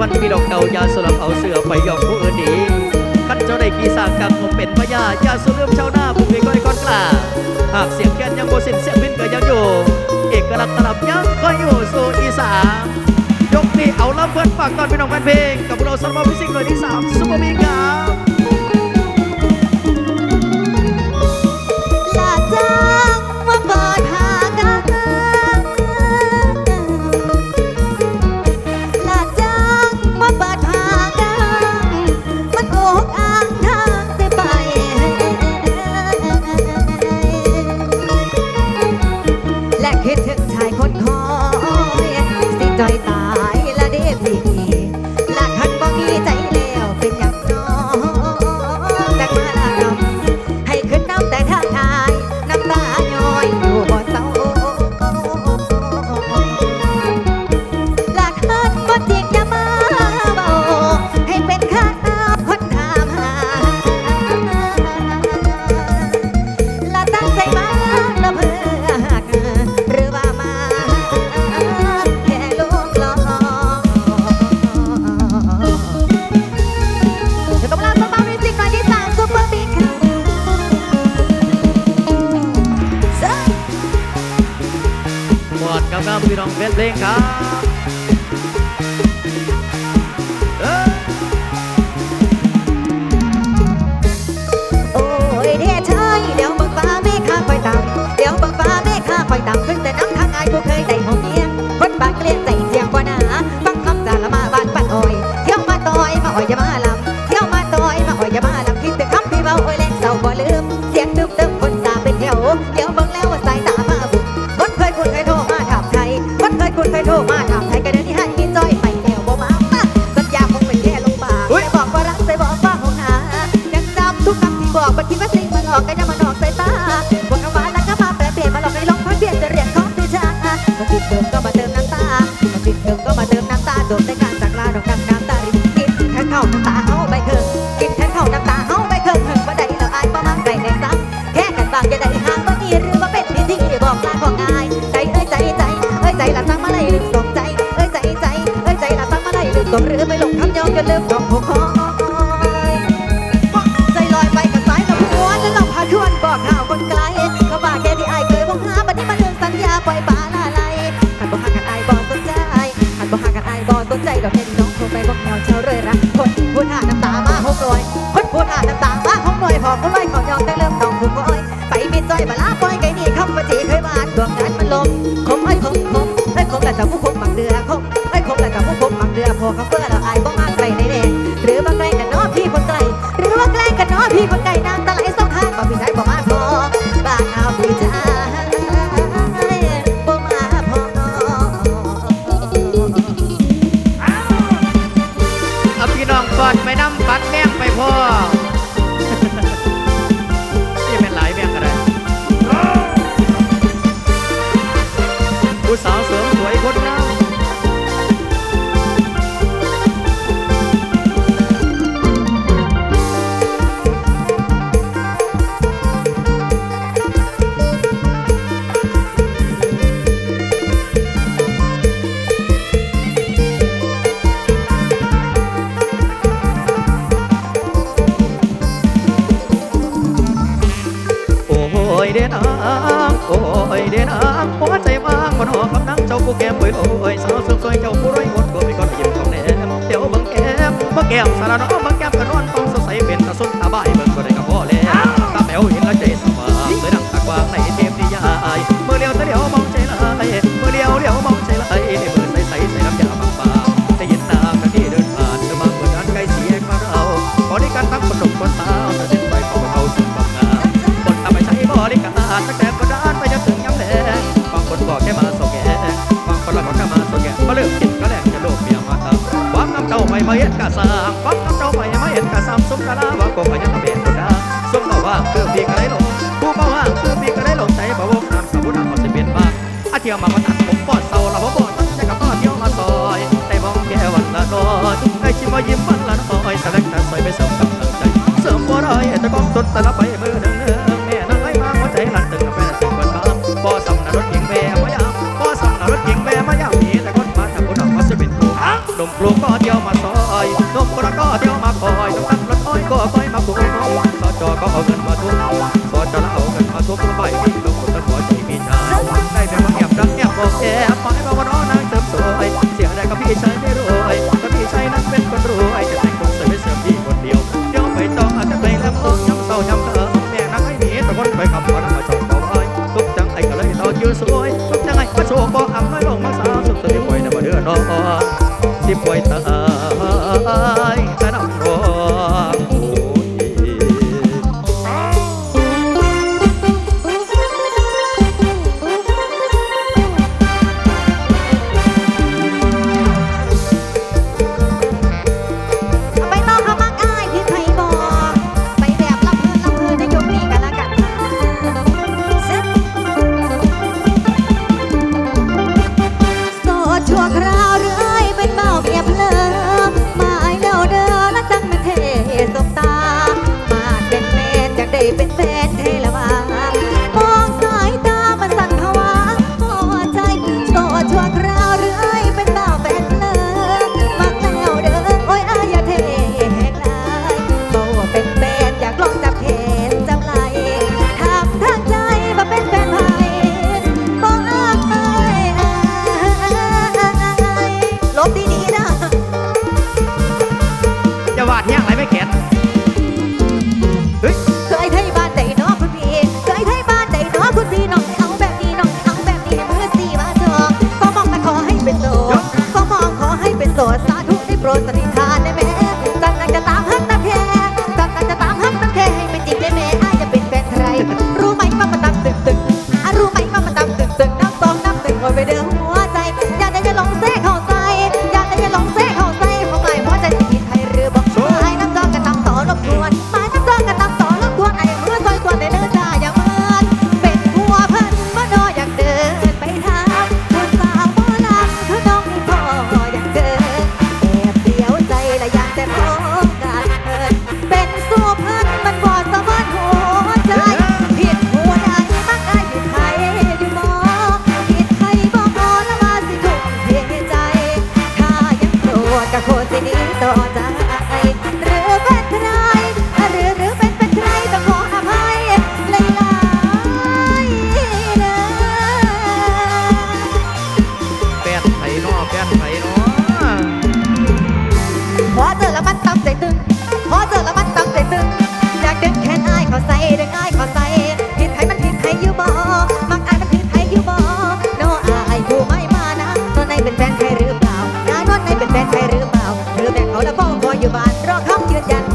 วันพีดอกเดายาสลับเอาเสือไปยอกผู้อื่นดีขั้นเจ้าได้กี่สางกรรมผมเป็นพญายาสุเลื่อมชาวหน้าผมไม่ก้อยก้อนกล้าหากเสียงแกนยังโบสินเสียงพินก็ยังอยู่ เอกลักษณ์ตลับยังก็อยู่สู่อีสายกนี้เอาลำเพื่อนฝากตอนพี่น้องแฟนเพลงกับเราสำหรับพิสิกหลยที่สามสุภเมิครับ บอกกัเพื่อเราอายบ่มากไกลได้แน่หรือบ่แกล้งกันนาะพี่คนไกลหรือว่าแกล้งกันนาะพี่คนไกลน้ำตาไหลสองทางก็พี่ชายบ่มาพอบ้านเอาพี่ชายบ่มาพอเอาพี่น้องฟอดไปน้ำปัดแม่งไปพ่อที่เป็นหลายแม่งกันเลยผู้สาวสวยคนน้า โอ้ยเดนางหัวใจว่างมันอคำนั่งเจ้าผู้แก้มเอ้ยโอ้ยสาวสุดสวยเจ้าผู้ร้อยอดก็ไม่ก็ยิบของแหนมเดี๋ยวบังแก้มบังแก้มสารน้องบัง มาเห็นกะสร้างความำเราไปมาเห็นกะซ้ำสมกะลาว่าก็พยันเป็นคนดาสมกะว่างคือปีกะไรหลงผู้เบาว่างคือปีกะไรหลงใจบ่าวงน้ำสมุนน้ำเขาจะเป็นบ้างอาเที่ยวมาก็ตัดผมปอดเศร้าเละบ่บ่ตั้งใจกับพ่อเที่ยวมาซอยแต่มองแก้วันละน้อยไอ้ชิมวายิ้มวันละน้อยสลักตาสวยไปเสริมกับตั้งใจเสริมบ่ร้อยแต่ก้องตดแต่ละไปมือหนึ่ง คอยตาย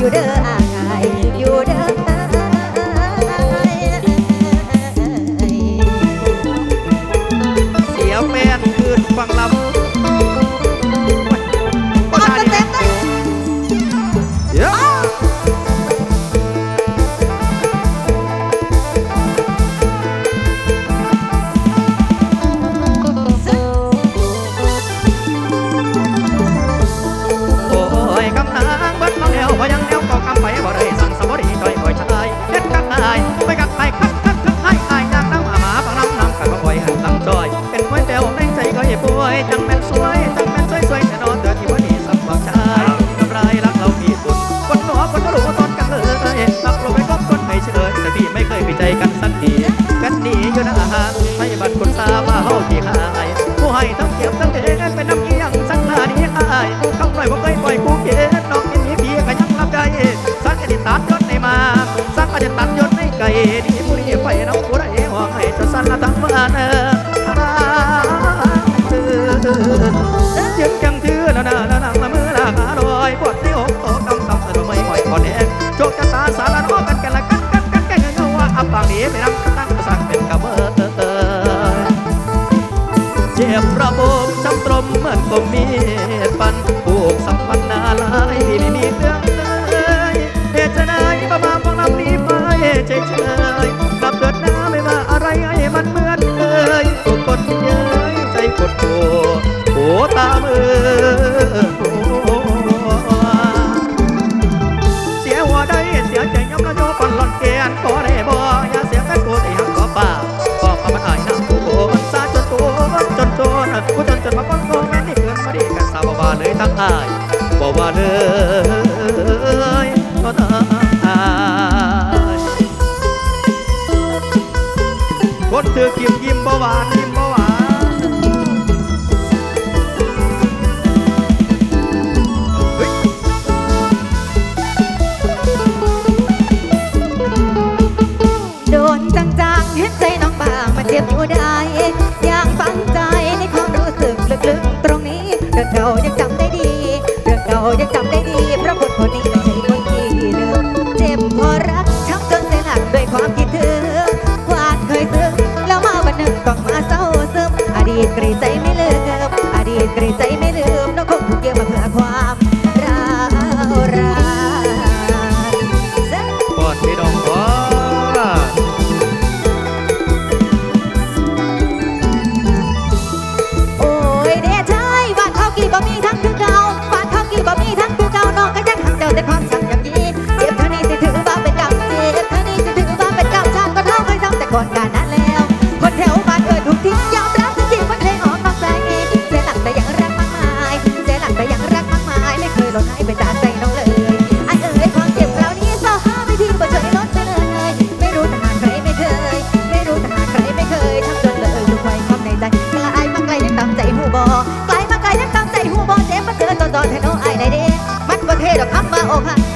อยู่เด้ออา บ่เด้อยก็ตายคนถือกิมกิมบ่หวานกิมบ่หวานโดนจังๆเห็นใจน้องบางมาเจ็บอยู่ได้ Tampoco ha.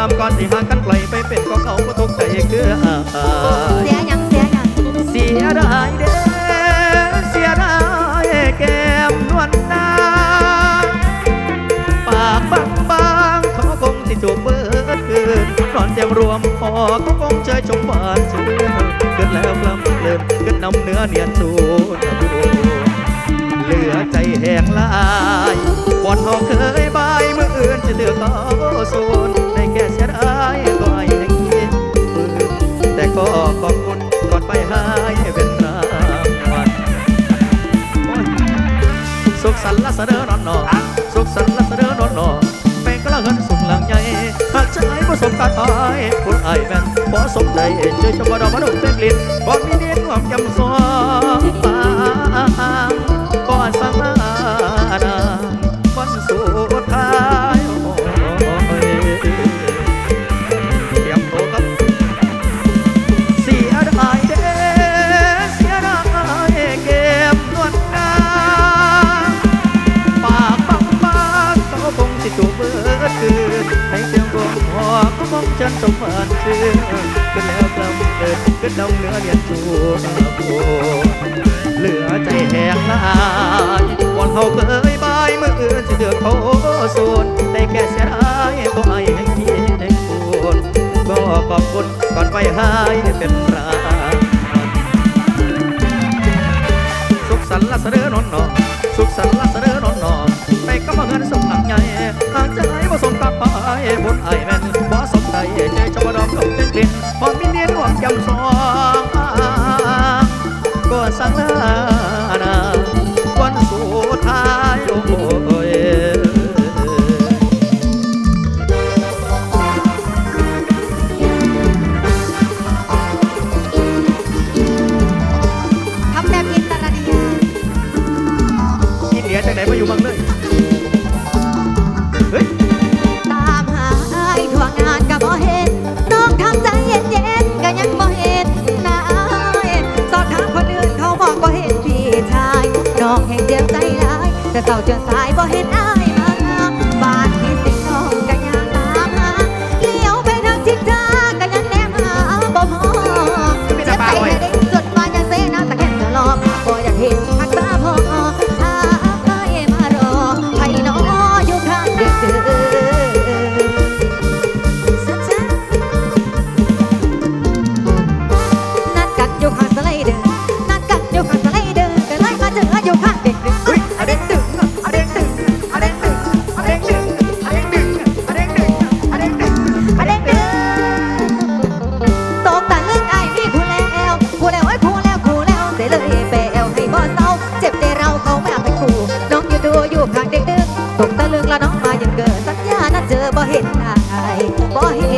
ลำก่อนสิหากันไกลไปเป็นของเขาก็ตกใจคืออาเสียยังเสียยังเสียได้เด้เสียได้แก้มนวลนางปากบางบางเขาคงสิจูบเบิดคืนนอนเตียงรวมพอก็คงใจชมบานชื่นเกิดแล้วลำเลินเกิดน้ำเนื้อเนียนสูนเหลือใจแหงลายบ่อนเขาเคยบ้า สั่งลักเสนอนอนนอแม่งก็ละเงินส่งหลังใหญ่หากฉันไอ้ผสมการอายคนไอ้แม่นพอสมใจเจอจชมว่าดอกมะนุกเต็มลิ้นบอกมีเดียนหวามยำซ้อ นสมานเชื่อก็แล้วกลับเกิดก็ดองเนื้อเนี่ยนตัวโเหลือใจแหงลายก่อนเขาเคยบายเมื่ออื่นจะเดือดเขาโซนแต่แกเสียดายบ่ไอ้แห่งนี้แหงปวดก็ขอบคุณก่อนไปหายเป็นราสุขสันต์ละเสนอนอนนอสุขสันต์ละเสนอนอนนอไม่ก็มาเงินสมหลังใหญ่หากใจว่าสมกับไปบนไอแม่ ใจใจชมรมดมเป็นกลิ่นพอมีเนียนหวงจำสองก็สั่งลา จ้าจืงสายบ่เห็น เจ็บใจเราเขาไม่อาไปคู่น้องอยู่ดูอยู่ข้างเด็กๆตกตะลึงแล้วน้องมาอย่างเกิดสัญญานัดเจอบ่เห็นอายบ่เห็น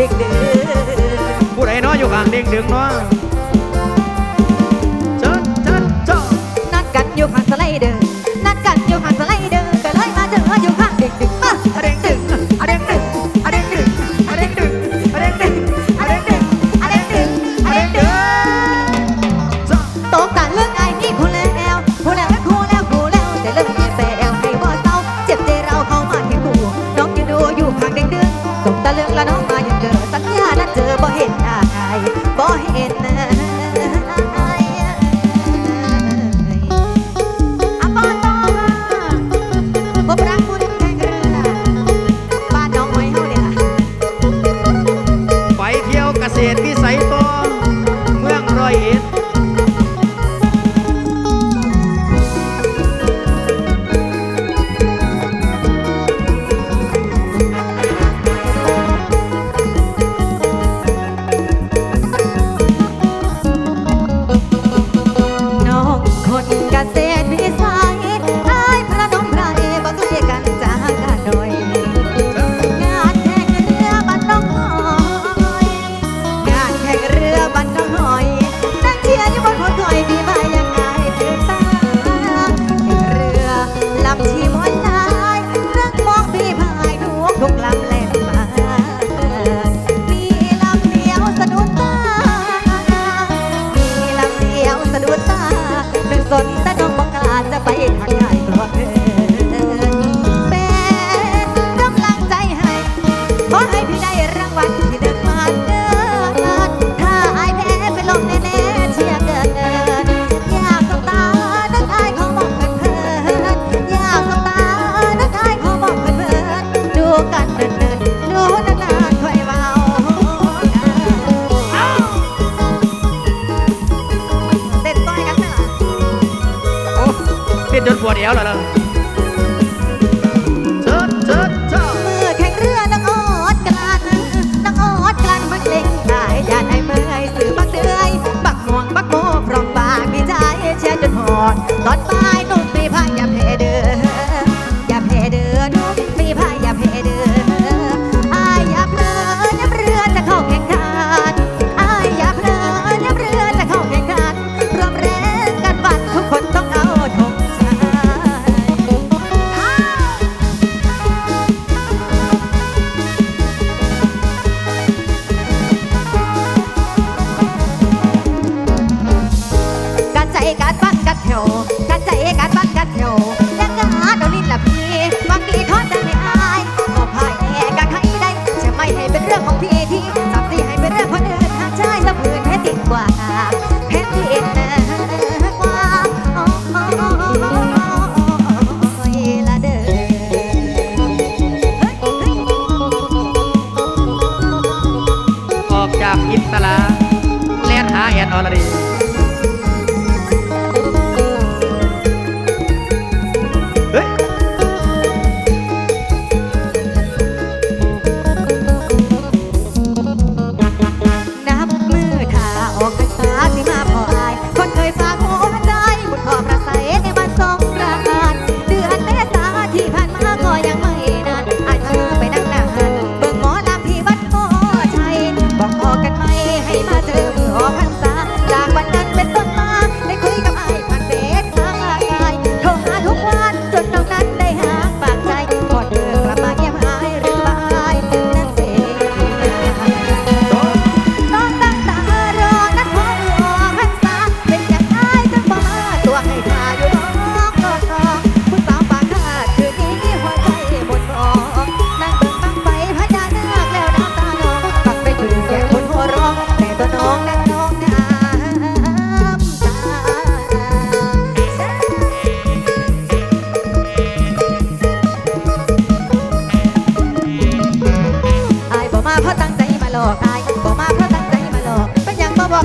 เด้งดึงผู้ใดน้อยอยู่ข้างเด้งดึงเนาะ รางวัลที่หนึ่มาเดินถ้าอายแพ้เปลมแน่ๆเชียร์เกินเดินอยากสบตานักอายขอมองเพลินยากสบตานักอายขอมองเพลินดูกันเดินดูนานๆคอยเบาเต้นต้อยกันไหมล่ะโอ้เต้นจนปวดเอวแล้ว ถบ้า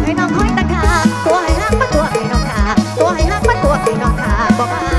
ให้น้องห้อยตะขาตัวให้หักมาตัวให้น้องขาตัวให้หักมาตัวให้น้องขาบ่มา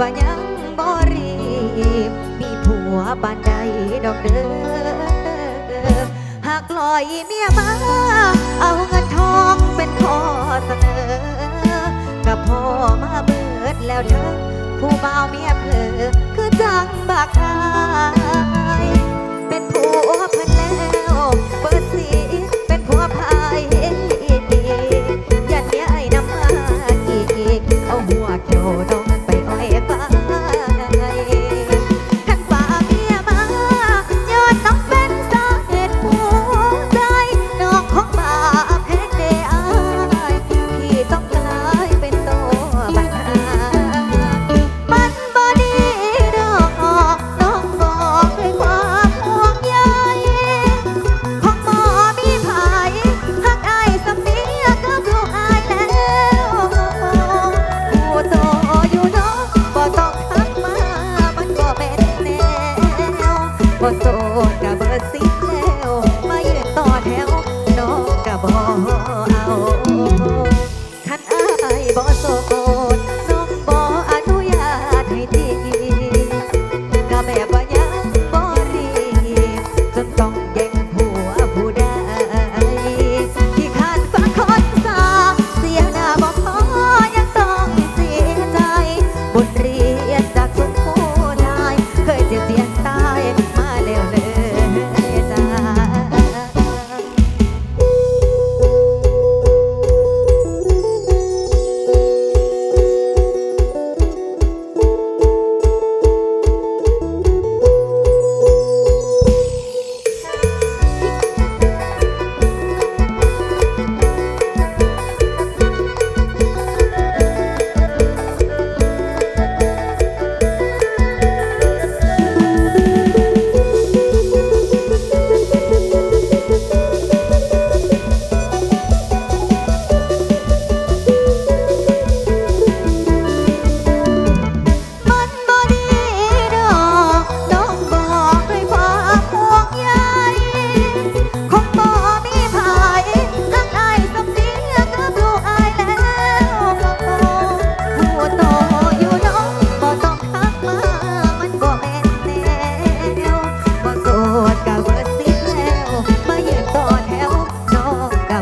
บะยังบ่รีบมีผัวบ้านใดดอกเด้อหากลอยเมียมา เอาเงินทองเป็นข้อเสนอกับพ่อมาเบิดแล้วเธอ ผู้บ่าวเมียเผลอคือจังบากอายเป็นผัวเพิ่นแล้วเปิดสีเป็นผัวพายดียันเนี้ยไอ้น้ำมาอีกเอาหัวเกี่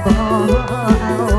บ่เอา